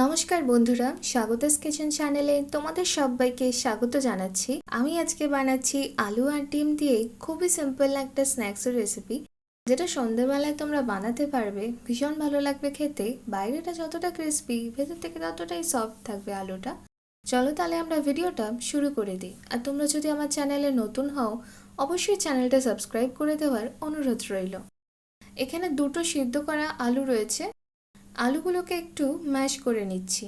নমস্কার বন্ধুরা স্বাগতাস কিচেন চ্যানেলে তোমাদের সবাইকে স্বাগত জানাচ্ছি। আমি আজকে বানাচ্ছি আলু আর ডিম দিয়ে খুবই সিম্পল একটা স্ন্যাক্সের রেসিপি যেটা সন্ধ্যেবেলায় তোমরা বানাতে পারবে। ভীষণ ভালো লাগবে খেতে, বাইরেটা যতটা ক্রিস্পি ভেতর থেকে ততটাই সফট থাকবে আলুটা। চলো তাহলে আমরা ভিডিওটা শুরু করে দিই। আর তোমরা যদি আমার চ্যানেলে নতুন হও, অবশ্যই চ্যানেলটা সাবস্ক্রাইব করে দেওয়ার অনুরোধ রইল। এখানে দুটো সিদ্ধ করা আলু রয়েছে আলুগুলোকে একটু ম্যাশ করে নিচ্ছি।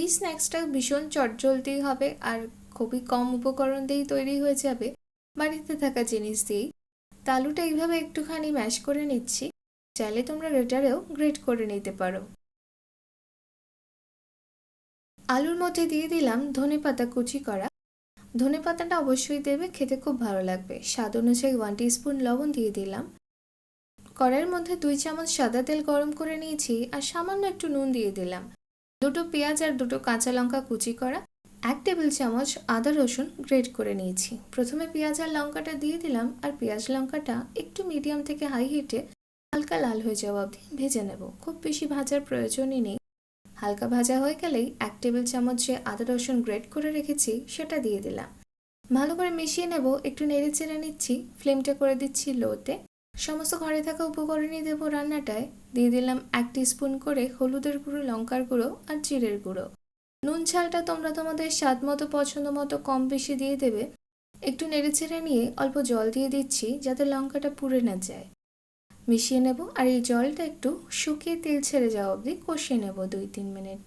এই স্ন্যাক্সটা ভীষণ চটজলদি হবে আর খুবই কম উপকরণ দিয়েই তৈরি হয়ে যাবে বাড়িতে থাকা জিনিস দিয়েই। তা আলুটা এইভাবে একটুখানি ম্যাশ করে নিচ্ছি। চাইলে তোমরা গ্রেটারেও গ্রেট করে নিতে পারো। আলুর মধ্যে দিয়ে দিলাম ধনে পাতা কুচি করা। ধনে পাতাটা অবশ্যই দেবে, খেতে খুব ভালো লাগবে। স্বাদ অনুযায়ী ওয়ান স্পুন লবণ দিয়ে দিলাম। কড়াইয়ের মধ্যে দুই চামচ সাদা তেল গরম করে নিয়েছি আর সামান্য একটু নুন দিয়ে দিলাম। দুটো পেঁয়াজ আর দুটো কাঁচা লঙ্কা কুচি করা, এক টেবিল চামচ আদা রসুন গ্রেট করে নিয়েছি। প্রথমে পেঁয়াজ আর লঙ্কাটা দিয়ে দিলাম আর পেঁয়াজ লঙ্কাটা একটু মিডিয়াম থেকে হাই হিটে হালকা লাল হয়ে যাওয়া অবধি ভেজে নেব। খুব বেশি ভাজার প্রয়োজনই নেই। হালকা ভাজা হয়ে গেলেই এক টেবিল চামচ যে আদা রসুন গ্রেট করে রেখেছি সেটা দিয়ে দিলাম। ভালো করে মিশিয়ে নেব, একটু নেড়ে চেড়ে নিচ্ছি, ফ্লেমটা করে দিচ্ছি লোতে। সমস্ত ঘরে থাকা উপকরণই দেবো রান্নাটায়। দিয়ে দিলাম এক স্পুন করে হলুদের গুঁড়ো, লঙ্কার গুঁড়ো আর জিরের গুঁড়ো। নুন ঝালটা তোমরা তোমাদের স্বাদ মতো, পছন্দ মতো কম বেশি দিয়ে দেবে। একটু নেড়ে ছেড়ে নিয়ে অল্প জল দিয়ে দিচ্ছি যাতে লঙ্কাটা পুড়ে না যায়। মিশিয়ে নেব আর এই জলটা একটু শুকিয়ে তেল ছেড়ে যাওয়া অবধি কষিয়ে নেব দুই তিন মিনিট।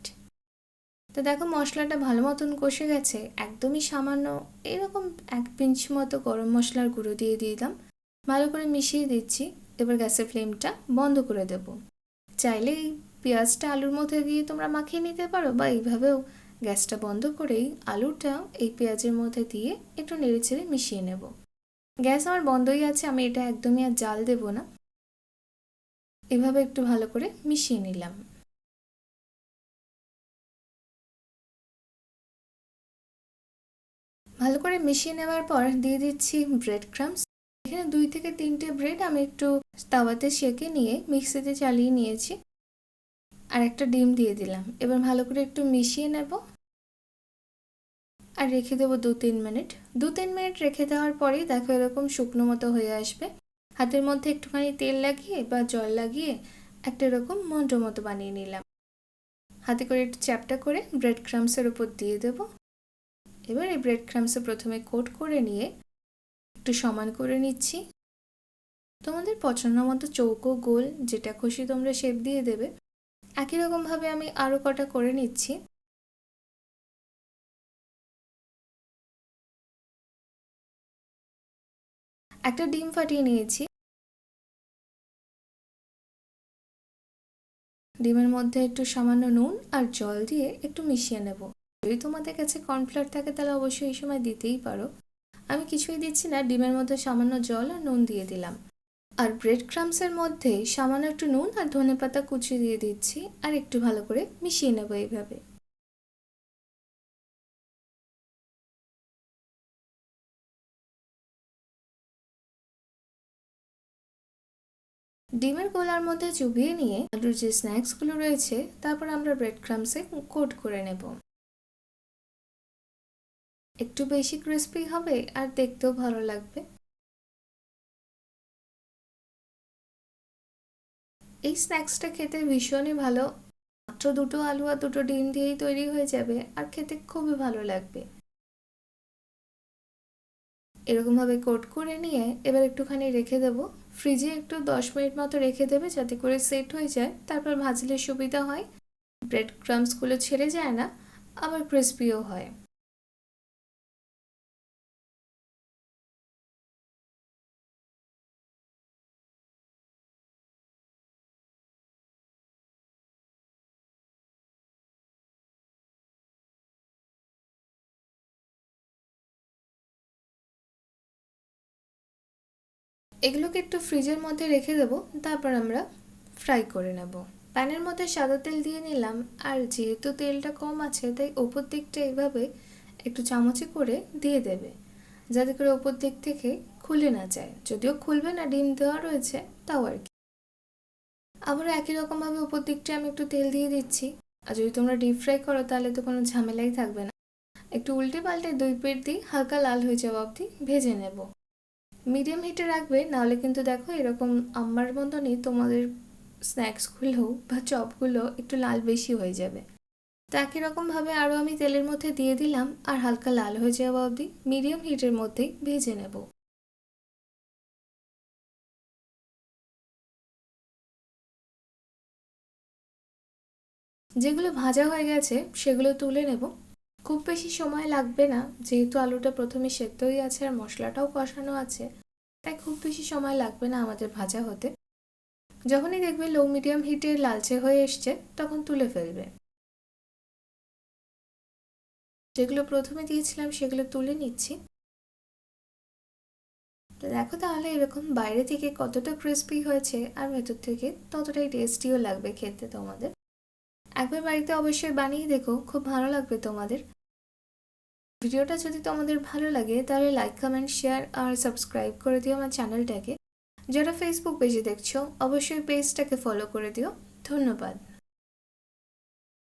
তো দেখো মশলাটা ভালো মতন কষে গেছে, একদমই সামান্য এরকম এক পিঞ্চ মতো গরম মশলার গুঁড়ো দিয়ে দিলাম। ভালো করে মিশিয়ে দিচ্ছি। এবার গ্যাসের ফ্লেমটা বন্ধ করে দেব। চাইলে এই পেঁয়াজটা আলুর মধ্যে দিয়ে তোমরা মাখিয়ে নিতে পারো বা এইভাবেও গ্যাসটা বন্ধ করেই আলুটা এই পেঁয়াজের মধ্যে দিয়ে একটু নেড়ে চেড়ে মিশিয়ে নেব। গ্যাস আমার বন্ধই আছে, আমি এটা একদমই আর জাল দেব না। এভাবে একটু ভালো করে মিশিয়ে নিলাম। ভালো করে মিশিয়ে নেওয়ার পর দিয়ে দিচ্ছি ব্রেড ক্রামস এখানে দুই থেকে তিনটে ব্রেড আমি একটু তাওয়াতে সেকে নিয়ে মিক্সিতে চালিয়ে নিয়েছি। আর একটা ডিম দিয়ে দিলাম। এবার ভালো করে একটু মিশিয়ে নেব। আর রেখে দেবো দু তিন মিনিট। দু তিন মিনিট রেখে দেওয়ার পরেই দেখো এরকম শুকনো মতো হয়ে আসবে। হাতের মধ্যে একটুখানি তেল লাগিয়ে বা জল লাগিয়ে একটা এরকম মন্ড মতো বানিয়ে নিলাম। হাতে করে একটু চ্যাপটা করে ব্রেড ক্রামসের উপর দিয়ে দেবো। এবার এই ব্রেড ক্রামসে প্রথমে কোট করে নিয়ে একটু সমান করে নিচ্ছি। তোমাদের পছন্দ মতো চৌকো, গোল, যেটা খুশি তোমরা শেপ দিয়ে দেবে। একই রকমভাবে আমি আরও কটা করে নিচ্ছি। একটা ডিম ফাটিয়ে নিয়েছি। ডিমের মধ্যে একটু সামান্য নুন আর জল দিয়ে একটু মিশিয়ে নেব। যদি তোমাদের কাছে কর্নফ্লাওয়ার থাকে তাহলে অবশ্যই এই সময় দিতেই পারো। আমি কিছুই দিচ্ছি না, ডিমের মধ্যে সামান্য জল আর নুন দিয়ে দিলাম। আর ব্রেড ক্রামসের মধ্যে সামান্য একটু নুন আর ধনে পাতা কুচি দিয়ে দিচ্ছি আর একটু ভালো করে মিশিয়ে নেব এইভাবে। ডিমের গোলার মধ্যে চুবিয়ে নিয়ে আলুর যে স্ন্যাক্সগুলো রয়েছে, তারপর আমরা ব্রেড ক্রামসে কোট করে নেব। একটু বেশি ক্রিস্পি হবে আর দেখতেও ভালো লাগবে। এই স্ন্যাক্সটা খেতে ভীষণই ভালো। মাত্র দুটো আলু আর দুটো ডিম দিয়েই তৈরি হয়ে যাবে আর খেতে খুবই ভালো লাগবে। এরকমভাবে কোট করে নিয়ে এবার একটুখানি রেখে দেবো। ফ্রিজে একটু দশ মিনিট মতো রেখে দেবে যাতে করে সেট হয়ে যায়, তারপর ভাজলে সুবিধা হয়। ব্রেড ক্রামসগুলো ছেড়ে যায় না, আবার ক্রিস্পিও হয়। এগুলোকে একটু ফ্রিজের মধ্যে রেখে দেবো, তারপর আমরা ফ্রাই করে নেব। প্যানের মধ্যে সাদা তেল দিয়ে নিলাম, আর যেহেতু তেলটা কম আছে, তাই ওপর দিকটা এইভাবে একটু চামচে করে দিয়ে দেবে, যাতে করে ওপর দিক থেকে খুলে না যায়। যদিও খুলবে না, ডিম দেওয়া রয়েছে, তাও আর কি। আবার একই রকমভাবে ওপর দিকটা আমি একটু তেল দিয়ে দিচ্ছি। আর যদি তোমরা ডিপ ফ্রাই করো, তাহলে তো কোনো ঝামেলাই থাকবে না। একটু উল্টে পাল্টে দুই পিঠ দিয়ে হালকা লাল হয়ে যাওয়া অবধি ভেজে নেব। মিডিয়াম হিটে রাখবে, নাহলে কিন্তু দেখো এরকম আমার মতনই তোমাদের স্ন্যাক্সগুলো বা চপগুলো একটু লাল বেশি হয়ে যাবে। তো একই রকমভাবে আরও আমি তেলের মধ্যে দিয়ে দিলাম আর হালকা লাল হয়ে যাওয়া অবধি মিডিয়াম হিটের মধ্যেই ভেজে নেব। যেগুলো ভাজা হয়ে গেছে সেগুলো তুলে নেব। খুব বেশি সময় লাগবে না, যেহেতু আলুটা প্রথমে সেদ্ধই আছে আর মশলাটাও কষানো আছে, তাই খুব বেশি সময় লাগবে না আমাদের ভাজা হতে। যখনই দেখবে লো মিডিয়াম হিটে লালচে হয়ে এসছে, তখন তুলে ফেলবে। যেগুলো প্রথমে দিয়েছিলাম, সেগুলো তুলে নিচ্ছি। তো দেখো তাহলে এরকম বাইরে থেকে কতটা ক্রিস্পি হয়েছে আর ভেতর থেকে ততটাই টেস্টিও লাগবে খেতে তোমাদের। একবার বাড়িতে অবশ্যই বানিয়ে দেখো, খুব ভালো লাগবে তোমাদের। ভিডিওটা যদি তোমাদের ভালো লাগে, তাহলে লাইক কমেন্ট শেয়ার আর সাবস্ক্রাইব করে দিও আমার চ্যানেলটাকে যারা ফেসবুক পেজে দেখছ, অবশ্যই পেজটাকে ফলো করে দিও। ধন্যবাদ।